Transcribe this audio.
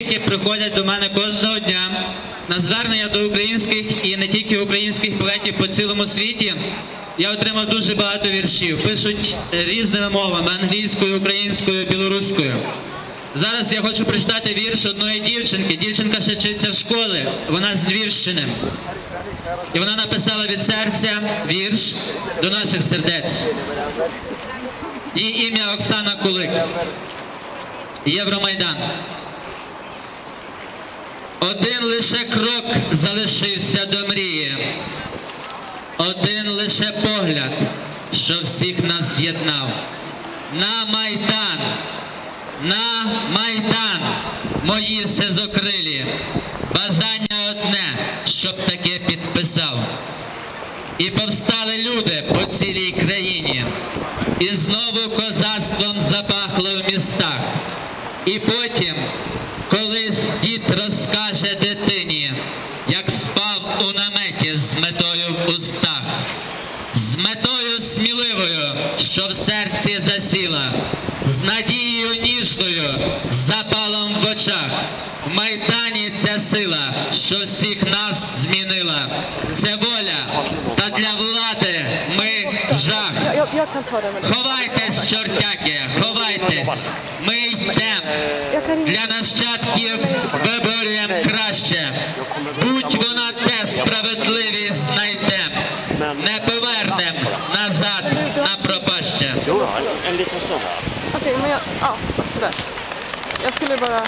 які приходять до мене кожного дня на звернення до українських і не тільки українських поетів по цілому світі. Я отримав дуже багато віршів. Пишуть різними мовами англійською, українською, білоруською. Зараз я хочу прочитати вірш одної дівчинки. Дівчинка ще вчиться в школі, вона з Львівщини. І вона написала від серця вірш до наших сердець. Її ім'я Оксана Кулик. Євромайдан. Один лише крок залишився до мрії. Один лише погляд, що всіх нас з'єднав. На Майдан, на Майдан, мої сизокрилі. Бажання одне, щоб таке підписав. І повстали люди по цілій країні. І знову козацтвом запахло в містах. І потім, колись як спав у наметі з метою в устах, з метою сміливою, що в серці засіла, з надією ніжною, з запалом в очах. В Майдані ця сила, що всіх нас змінила. Це воля, та для влади ми жах. Ховайтесь, чортяки, ховайтесь. Ми йдемо. Для нащадків виборюємо. Будь вона це справедливість знайдем. Не повернем назад на пропаще. Окей. Okej, men jag... Ja, sådär. Jag skulle bara...